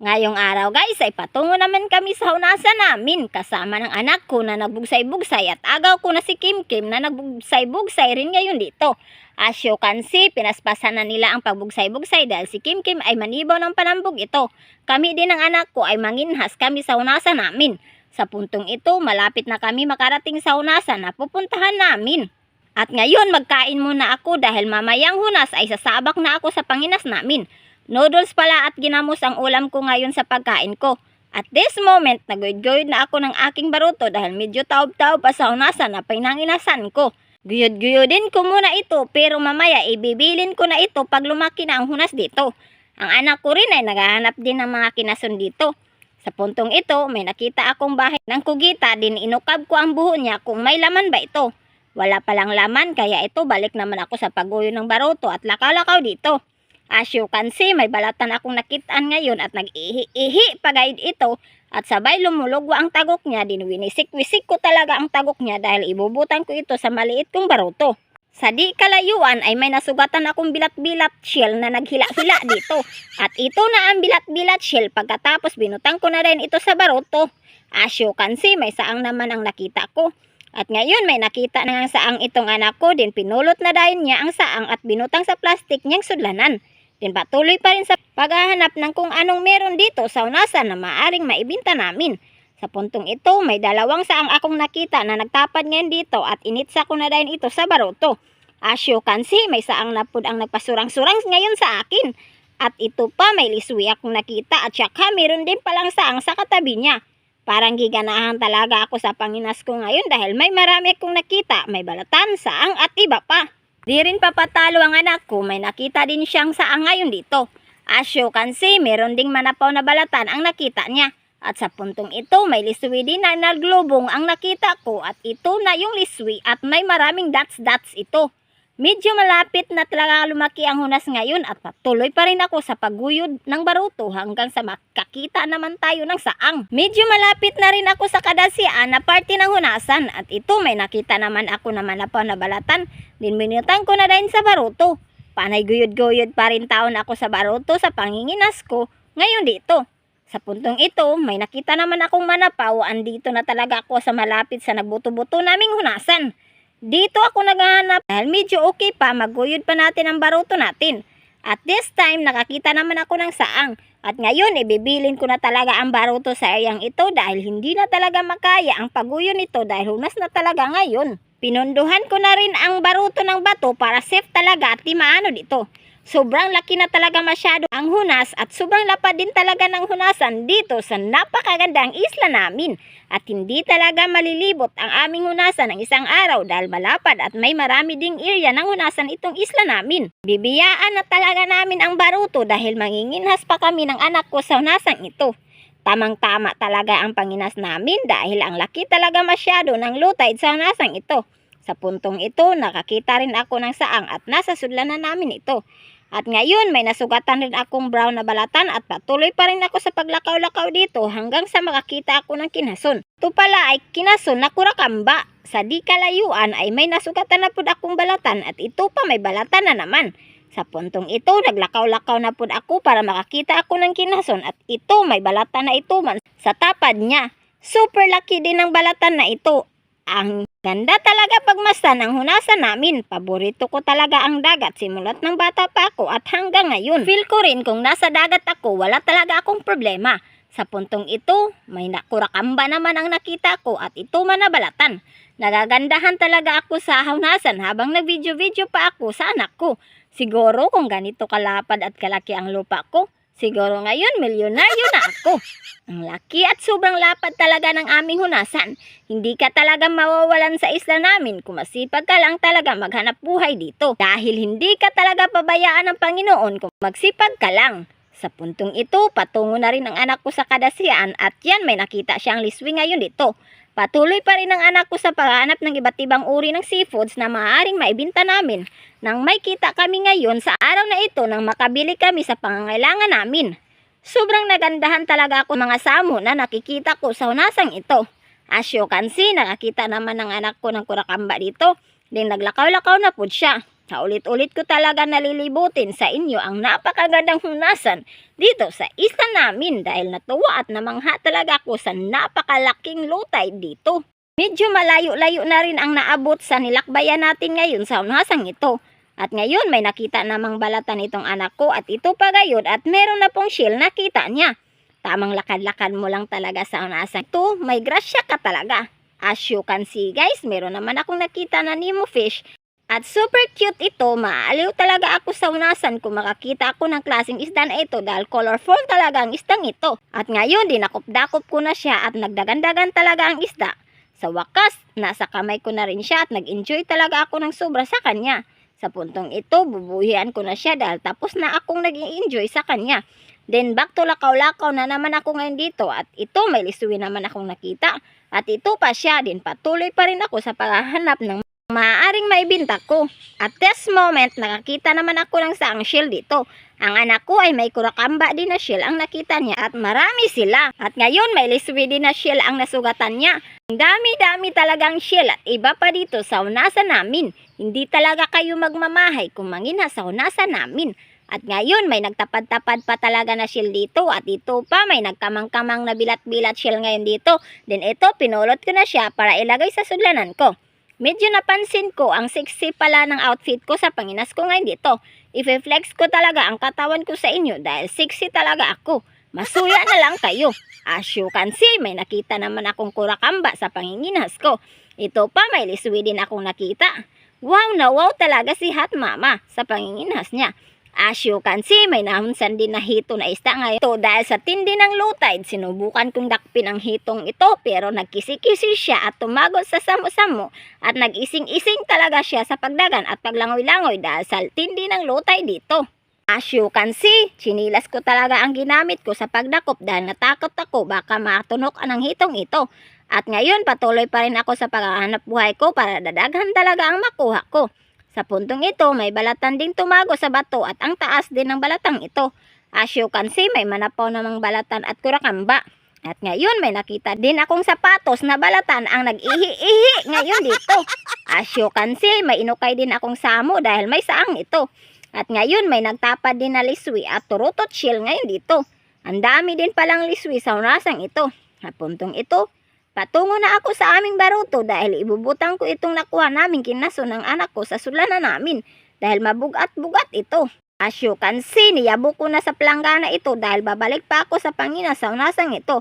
Ngayong araw guys ay patungo naman kami sa hunasan namin kasama ng anak ko na nagbugsay-bugsay at agaw ko na si Kim Kim na nagbugsay-bugsay rin ngayon dito. As you can see, pinaspasan na nila ang pagbugsay-bugsay dahil si Kim Kim ay manibaw ng panambog ito. Kami din ng anak ko ay manginhas kami sa hunasan namin. Sa puntong ito, malapit na kami makarating sa hunasan na pupuntahan namin. At ngayon, magkain muna ako dahil mamayang hunas ay sasabak na ako sa panginas namin. Noodles pala at ginamos ang ulam ko ngayon sa pagkain ko. At this moment, naguyod-guyod na ako ng aking baruto dahil medyo taob-taob pa sa hunasan na pinanginasan ko. Guyod-guyodin ko muna ito pero mamaya ibibilin ko na ito pag lumaki na ang hunas dito. Ang anak ko rin ay naghahanap din ng mga kinason dito. Sa puntong ito, may nakita akong bahay ng kugita din inukab ko ang buho niya kung may laman ba ito. Wala palang laman kaya ito balik naman ako sa paguyo ng baruto at lakaw-lakaw dito. As you can see, may balatan akong nakitaan ngayon at nag-ihi-ihi pagayid ito at sabay lumulugwa ang tagok niya. Dinwinisik-wisik ko talaga ang tagok niya dahil ibubutan ko ito sa maliit kong baruto. Sa di kalayuan ay may nasugatan akong bilat-bilat shell na naghila-hila dito. At ito na ang bilat-bilat shell pagkatapos binutang ko na rin ito sa baruto. As you can see, may saang naman ang nakita ko. At ngayon may nakita na ang saang itong anak ko din pinulot na dahil niya ang saang at binutang sa plastik niyang sudlanan. Patuloy pa rin sa paghahanap ng kung anong meron dito sa unasan na maaring maibinta namin. Sa puntong ito, may dalawang saang akong nakita na nagtapad ngayon dito at initsa ko na dahil ito sa baruto. As you can see, may saang napud ang nagpasurang-surang ngayon sa akin. At ito pa, may liswi akong nakita at saka meron din palang saang sa katabi niya. Parang giganahan talaga ako sa panginas ko ngayon dahil may marami akong nakita, may balatan, saang at iba pa. Di rin papatalo ang anak ko, may nakita din siyang saang ngayon dito. As you can see, meron ding manapaw na balatan ang nakita niya. At sa puntong ito, may liswi din na naglubong ang nakita ko at ito na yung liswi at may maraming dots-dots ito. Medyo malapit na talaga lumaki ang hunas ngayon at patuloy pa rin ako sa pagguyod ng baruto hanggang sa makakita naman tayo ng saang. Medyo malapit na rin ako sa kadasian na parte ng hunasan at ito may nakita naman ako naman na pa na balatan. Din minutang ko na din sa baruto. Panay guyod-guyod pa rin taon ako sa baruto sa panginginas ko ngayon dito. Sa puntong ito, may nakita naman akong manapaw. Andito na talaga ako sa malapit sa nagbuto-buto naming hunasan. Dito ako naghahanap dahil medyo okay pa, maguyod pa natin ang baruto natin. At this time, nakakita naman ako ng saang. At ngayon, ibibilin ko na talaga ang baruto sa ayang ito dahil hindi na talaga makaya ang paguyo nito dahil hunas na talaga ngayon. Pinunduhan ko na rin ang baruto ng bato para safe talaga at di maano dito. Sobrang laki na talaga masyado ang hunas at sobrang lapad din talaga ng hunasan dito sa napakagandang isla namin. At hindi talaga malilibot ang aming hunasan ng isang araw dahil malapad at may marami ding area ng hunasan itong isla namin. Bibiyaan na talaga namin ang baruto dahil manginginhas pa kami ng anak ko sa hunasan ito. Tamang-tama talaga ang panginas namin dahil ang laki talaga masyado ng lutay sa hunasang ito. Sa puntong ito, nakakita rin ako ng saang at nasa sudlanan namin ito. At ngayon, may nasugatan rin akong brown na balatan at patuloy pa rin ako sa paglakaw-lakaw dito hanggang sa makakita ako ng kinason. Ito pala ay kinason na kurakamba. Sa di kalayuan ay may nasugatan na po akong balatan at ito pa may balatan na naman. Sa puntong ito, naglakaw-lakaw na po ako para makakita ako ng kinason at ito may balatan na ito man sa tapad niya. Super lucky din ang balatan na ito. Ang ganda talaga pagmasdan ang hunasan namin. Paborito ko talaga ang dagat simulat ng bata pa ako at hanggang ngayon. Feel ko rin kung nasa dagat ako, wala talaga akong problema. Sa puntong ito, may nakurakamba naman ang nakita ko at ito man nabalatan. Nagagandahan talaga ako sa hunasan habang nag-video-video pa ako sa anak ko. Siguro kung ganito kalapad at kalaki ang lupa ko, siguro ngayon milyonaryo na ako. Ang laki at sobrang lapad talaga ng aming hunasan. Hindi ka talaga mawawalan sa isla namin kung masipag ka lang talaga maghanap buhay dito. Dahil hindi ka talaga pabayaan ng Panginoon kung magsipag ka lang. Sa puntong ito, patungo na rin ang anak ko sa kadasian at yan may nakita siyang liswi ngayon dito. Patuloy pa rin ang anak ko sa paghahanap ng iba't ibang uri ng seafoods na maaaring maibinta namin. Nang may kita kami ngayon sa araw na ito nang makabili kami sa pangangailangan namin. Sobrang nagandahan talaga ako mga samo na nakikita ko sa hunasang ito. As you can see, nakakita naman ng anak ko ng kurakamba dito. Din naglakaw-lakaw na po siya. Kaulit-ulit ko talaga nalilibutin sa inyo ang napakagandang hunasan dito sa isla namin dahil natuwa at namangha talaga ako sa napakalaking lutay dito. Medyo malayo-layo na rin ang naabot sa nilakbayan natin ngayon sa hunasang ito. At ngayon may nakita namang balatan itong anak ko at ito pa gayon at meron na pong shield nakita niya. Tamang lakad-lakad mo lang talaga sa hunasang ito, may grasya ka talaga. As you can see guys, meron naman akong nakita na Nemo fish at super cute ito, maaliw talaga ako sa unasan kung makakita ako ng klaseng isda na ito dahil colorful talaga ang isdang ito. At ngayon, dinakop-dakop ko na siya at nagdagandagan talaga ang isda. Sa wakas, nasa kamay ko na rin siya at nag-enjoy talaga ako ng sobra sa kanya. Sa puntong ito, bubuhian ko na siya dahil tapos na akong nag enjoy sa kanya. Then back to lakaw-lakaw na naman ako ngayon dito at ito may lisuwi naman akong nakita. At ito pa siya din patuloy pa rin ako sa paghahanap ng maaaring maibinta ko. At this moment, nakakita naman ako ng saang shell dito. Ang anak ko ay may kurakamba din na shell ang nakita niya at marami sila. At ngayon may liswi din na shell ang nasugatan niya. Ang dami-dami talagang shell at iba pa dito sa unasan namin. Hindi talaga kayo magmamahay kung mangina sa unasan namin. At ngayon may nagtapad-tapad pa talaga na shell dito at ito pa may nagkamang-kamang na bilat-bilat shell ngayon dito. Then ito pinulot ko na siya para ilagay sa sudlanan ko. Medyo napansin ko ang sexy pala ng outfit ko sa panginas ko ngayon dito. I-flex ko talaga ang katawan ko sa inyo dahil sexy talaga ako. Masuya na lang kayo. As you can see, may nakita naman akong kurakamba sa panginginas ko. Ito pa, may liswi din akong nakita. Wow na wow talaga si Hot Mama sa panginginas niya. As you can see, may nahunsan din na hito na isda ngayon. Ito, dahil sa tindi ng low tide, sinubukan kong dakpin ang hitong ito pero nagkisi-kisi siya at tumagos sa samo-samo at nag-ising-ising talaga siya sa pagdagan at paglangoy-langoy dahil sa tindi ng low tide dito. As you can see, chinilas ko talaga ang ginamit ko sa pagdakop dahil natakot ako baka matunok ang hitong ito. At ngayon, patuloy pa rin ako sa paghahanap buhay ko para dadaghan talaga ang makuha ko. Sa puntong ito, may balatan ding tumago sa bato at ang taas din ng balatang ito. As you can see, may manapaw namang balatan at kurakamba. At ngayon, may nakita din akong sapatos na balatan ang nag-ihi-ihi ngayon dito. As you can see, may inukay din akong samo dahil may saang ito. At ngayon, may nagtapad din na liswi at turutot shield ngayon dito. Ang dami din palang liswi sa unasang ito. At puntong ito, Patungo na ako sa aming baruto dahil ibubutang ko itong nakuha naming kinaso ng anak ko sa sulanan namin dahil mabugat-bugat ito. As you can see, niyabo ko na sa planggana ito dahil babalik pa ako sa Pangina sa unasang ito.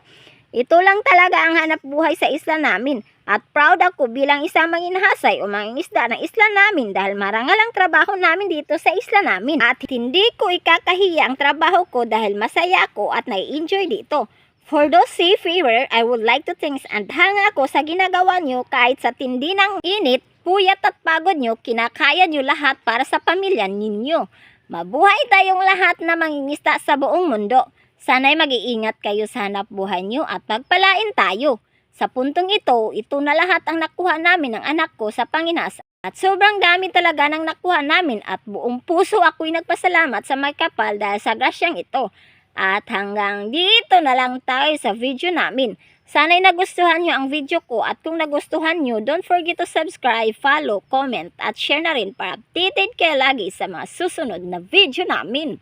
Ito lang talaga ang hanap buhay sa isla namin at proud ako bilang isang manginhasay o mangingisda ng isla namin dahil marangal ang trabaho namin dito sa isla namin. At hindi ko ikakahiya ang trabaho ko dahil masaya ako at nai-enjoy dito. For those seafarer, I would like to thanks and hanga ako sa ginagawa nyo kahit sa tindi ng init, puyat at pagod nyo, kinakaya nyo lahat para sa pamilya ninyo. Mabuhay tayong lahat na mangingista sa buong mundo. Sana'y mag-iingat kayo sa hanap buhay nyo at pagpalain tayo. Sa puntong ito, ito na lahat ang nakuha namin ng anak ko sa Panginas. At sobrang dami talaga ng nakuha namin at buong puso ako'y nagpasalamat sa may kapal dahil sa grasyang ito. At hanggang dito na lang tayo sa video namin. Sana'y nagustuhan nyo ang video ko at kung nagustuhan nyo, don't forget to subscribe, follow, comment at share na rin para updated kayo lagi sa mga susunod na video namin.